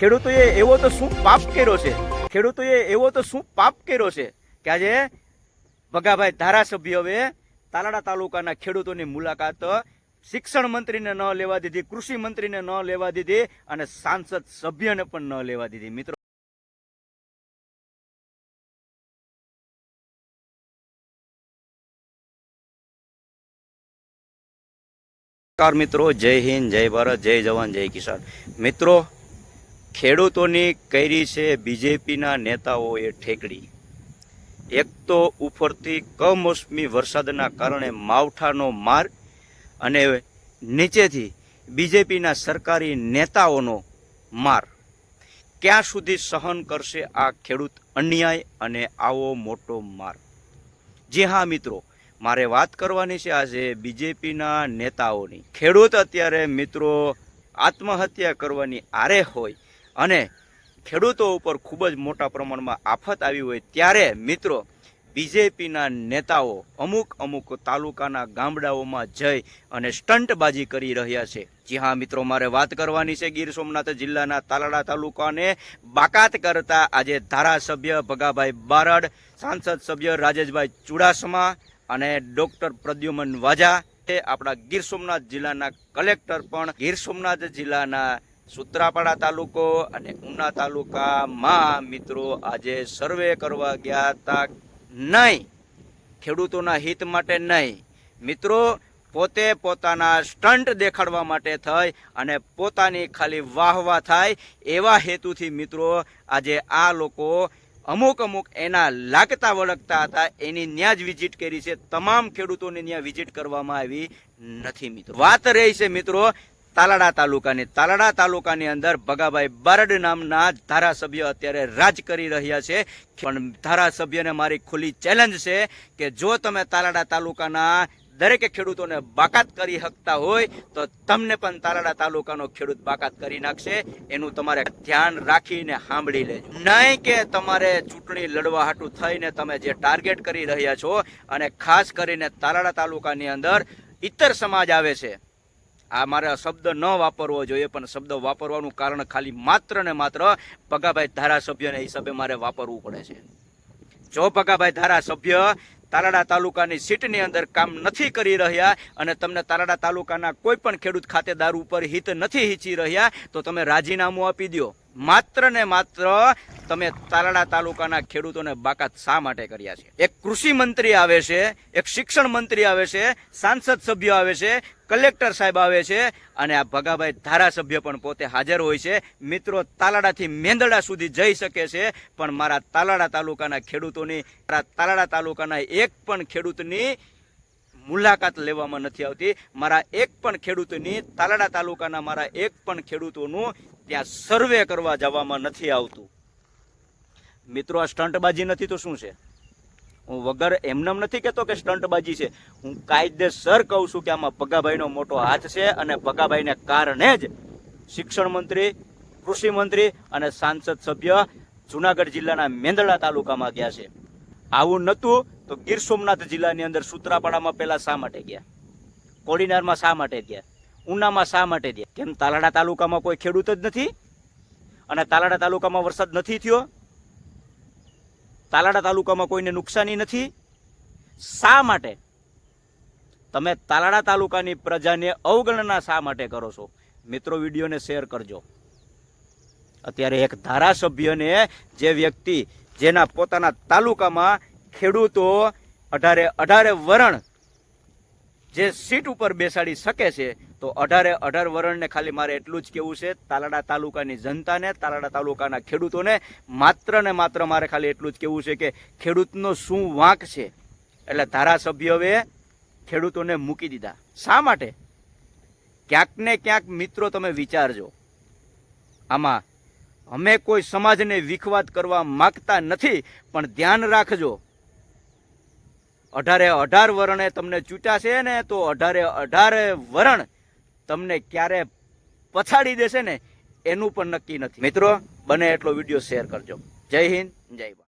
ખેડૂતોએ એવો તો શું પાપ કર્યો છે? ખેડૂતોએ એવો તો શું પાપ કર્યો છે કે આજે ભગાભાઈ ધારાસભ્યોએ તાલાડા તાલુકાના ખેડૂતોની મુલાકાત શિક્ષણ મંત્રીને ન લેવા દીધી, કૃષિ મંત્રીને ન લેવા દીધી અને સાંસદ સભ્યને પણ ન લેવા દીધી. મિત્રો મિત્રો, જય હિન્દ, જય ભારત, જય જવાન, જય કિસાન. મિત્રો ખેડૂતોની કરી છે બીજેપીના નેતાઓએ ઠેકડી. એક તો ઉપરથી કમોસમી વરસાદના કારણે માવઠાનો માર અને નીચેથી બીજેપીના સરકારી નેતાઓનો માર. ક્યાં સુધી સહન કરશે આ ખેડૂત અન્યાય અને આવો મોટો માર? જી હા, મિત્રો. મારે વાત કરવાની છે આજે બીજેપીના નેતાઓની. ખેડૂત અત્યારે મિત્રો આત્મહત્યા કરવાની આરે હોય અને ખેડૂતો ઉપર ખૂબ જ મોટા પ્રમાણમાં આફત આવી હોય ત્યારે મિત્રો, બીજેપીના નેતાઓ અમુક અમુક તાલુકાના ગામડાઓમાં જઈ અને સ્ટંટબાજી કરી રહ્યા છે. જી હા, મિત્રો, મારે વાત કરવાની છે ગીર સોમનાથ જિલ્લાના તાલાડા તાલુકાને. બાકાત કરતા આજે ધારાસભ્ય ભગાભાઈ બારડ, સાંસદ સભ્ય રાજેશભાઈ ચુડાસમા અને ડોક્ટર પ્રદ્યુમન વાજા. આપણા ગીર સોમનાથ જિલ્લાના કલેક્ટર પણ. ગીર સોમનાથ જિલ્લાના સુત્રાપાડા તાલુકો અને ઉના તાલુકામાં મિત્રો આજે સર્વે કરવા ગયા હતા નહીં. ખેડૂતોના હિત માટે નહીં. મિત્રો, પોતે પોતાના સ્ટન્ટ દેખાડવા માટે થઈ અને પોતાની ખાલી વાહવા થાય એવા હેતુથી મિત્રો આજે આ લોકો અમુક અમુક એના લાગતા વળગતા હતા, એની ત્યાં જ વિઝિટ કરી છે. તમામ ખેડૂતોને ત્યાં વિઝિટ કરવામાં આવી નથી મિત્રો. વાત રહી છે મિત્રો તાલાડા તાલુકાની તાલાડા તાલુકાની અંદર ભગાભાઈ બારડ નામના ધારાસભ્ય અત્યારે રાજ કરી રહ્યા છે. પણ ધારાસભ્યને મારી ખુલ્લી ચેલેન્જ છે કે જો તમે તાલાડા તાલુકાના દરેક ખેડૂતોને બાકાત કરી શકતા હોય, તો તમને પણ તાલાડા તાલુકાનો ખેડૂત બાકાત કરી નાખશે. એનું તમારે ધ્યાન રાખીને સાંભળી લેજો. નહીં કે તમારે ચૂંટણી લડવા હાટું થઈને તમે જે ટાર્ગેટ કરી રહ્યા છો, અને ખાસ કરીને તાલાડા તાલુકાની અંદર ઇતર સમાજ આવે છે. આ મારે શબ્દ ન વાપરવો જોઈએ, પણ શબ્દ વાપરવાનું કારણ ખાલી માત્ર ને માત્ર પગાભાઈ ધારાસભ્યને હિસાબે મારે વાપરવું પડે છે. જો પગાભાઈ ધારાસભ્ય તાલાડા તાલુકાની સીટની અંદર કામ નથી કરી રહ્યા અને તમને તાલાડા તાલુકાના કોઈ પણ ખેડૂત ખાતેદાર ઉપર હિત નથી હિંચી રહ્યા, તો તમે રાજીનામું આપી દો માત્ર ને માત્ર તમે તાલાડા તાલુકાના ખેડૂતોને બાકાત શા માટે કર્યા છે? એક કૃષિ મંત્રી આવે છે, એક શિક્ષણ મંત્રી આવે છે, સાંસદ સભ્ય આવે છે, કલેક્ટર સાહેબ આવે છે અને આ ભગાભાઈ ધારાસભ્ય પણ પોતે હાજર હોય છે. મિત્રો, તાલાડાથી મેંદડા સુધી જઈ શકે છે, પણ મારા તાલાડા તાલુકાના ખેડૂતોની, મારા તાલાડા તાલુકાના એક પણ ખેડૂતની મુલાકાત લેવામાં નથી આવતી. મારા એક પણ ખેડૂતની, તાલાડા તાલુકાના મારા એક પણ ખેડૂતોનું ત્યાં સર્વે કરવા જવામાં નથી આવતું. મિત્રો, આ સ્ટંટબાજી નથી તો શું છે? હું વગર એમનેમ નથી કહેતો કે સ્ટંટબાજી છે. હું કાયદેસર કહું છું કે આમાં પગાભાઈનો મોટો હાથ છે અને પગાભાઈને કારણે જ શિક્ષણ મંત્રી, કૃષિ મંત્રી અને સાંસદ સભ્ય જુનાગઢ જિલ્લાના મેંદડા તાલુકામાં ગયા છે. આવું નહોતું તો ગીર સોમનાથ જિલ્લાની અંદર સુત્રાપાડામાં પહેલાં શા માટે ગયા? કોડીનારમાં શા માટે ગયા? ઉનામાં શા માટે દે? કેમ તાલાડા તાલુકામાં કોઈ ખેડૂત જ નથી? અને તાલાડા તાલુકામાં વરસાદ નથી થયો? તાલાડા તાલુકામાં કોઈને નુકસાની નથી? શા માટે? તમે તાલાડા તાલુકાની પ્રજાને અવગણના શા માટે કરો છો? મિત્રો, વિડીયોને શેર કરજો. અત્યારે એક ધારાસભ્યને જે વ્યક્તિ જેના પોતાના તાલુકામાં ખેડૂતો અઢારે અઢારે વરણ જે સીટ ઉપર બેસાડી શકે છે, તો અઢારે અઢાર વરણને ખાલી મારે એટલું જ કેવું છે, તાલાડા તાલુકાની જનતાને, તાલાડા તાલુકાના ખેડૂતોને માત્ર ને માત્ર મારે ખાલી એટલું જ કેવું છે કે ખેડૂતનો શું વાંક છે? એટલે ધારાસભ્યોએ ખેડૂતોને મૂકી દીધા. શા માટે? ક્યાંક ને ક્યાંક મિત્રો તમે વિચારજો. આમાં અમે કોઈ સમાજને વિખવાદ કરવા માગતા નથી, પણ ધ્યાન રાખજો. અઢારે અઢાર વરણે તમને ચૂંટાશે ને તો અઢારે અઢારે વરણ તમને ક્યારે પછાડી દેશે ને એનું પણ નક્કી નથી. મિત્રો, બને એટલો વીડિયો શેર કરજો. જય હિન્દ, જય ભારત.